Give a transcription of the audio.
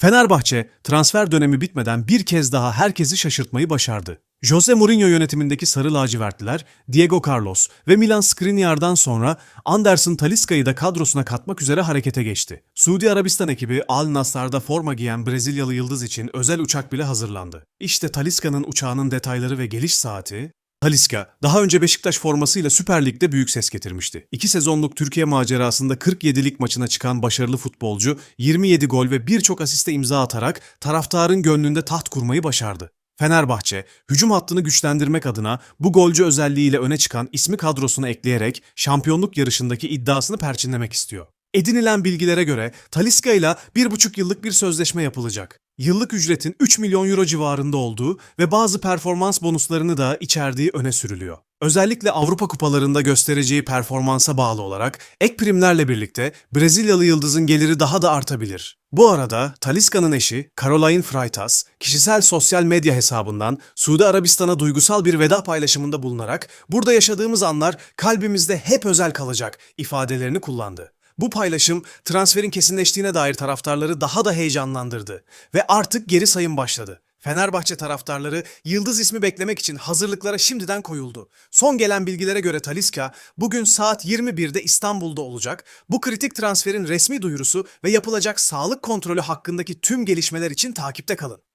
Fenerbahçe transfer dönemi bitmeden bir kez daha herkesi şaşırtmayı başardı. Jose Mourinho yönetimindeki Sarı Lacivertliler, Diego Carlos ve Milan Skriniar'dan sonra Anderson Talisca'yı da kadrosuna katmak üzere harekete geçti. Suudi Arabistan ekibi Al Nassr'da forma giyen Brezilyalı yıldız için özel uçak bile hazırlandı. İşte Talisca'nın uçağının detayları ve geliş saati Talisca, daha önce Beşiktaş formasıyla Süper Lig'de büyük ses getirmişti. İki sezonluk Türkiye macerasında 47'lik maçına çıkan başarılı futbolcu, 27 gol ve birçok asiste imza atarak taraftarın gönlünde taht kurmayı başardı. Fenerbahçe, hücum hattını güçlendirmek adına bu golcü özelliğiyle öne çıkan ismi kadrosuna ekleyerek şampiyonluk yarışındaki iddiasını perçinlemek istiyor. Edinilen bilgilere göre Talisca ile 1,5 yıllık bir sözleşme yapılacak. Yıllık ücretin 3 milyon euro civarında olduğu ve bazı performans bonuslarını da içerdiği öne sürülüyor. Özellikle Avrupa kupalarında göstereceği performansa bağlı olarak ek primlerle birlikte Brezilyalı yıldızın geliri daha da artabilir. Bu arada Talisca'nın eşi Caroline Freitas kişisel sosyal medya hesabından Suudi Arabistan'a duygusal bir veda paylaşımında bulunarak burada yaşadığımız anlar kalbimizde hep özel kalacak ifadelerini kullandı. Bu paylaşım transferin kesinleştiğine dair taraftarları daha da heyecanlandırdı ve artık geri sayım başladı. Fenerbahçe taraftarları yıldız ismi beklemek için hazırlıklara şimdiden koyuldu. Son gelen bilgilere göre Talisca bugün saat 21'de İstanbul'da olacak. Bu kritik transferin resmi duyurusu ve yapılacak sağlık kontrolü hakkındaki tüm gelişmeler için takipte kalın.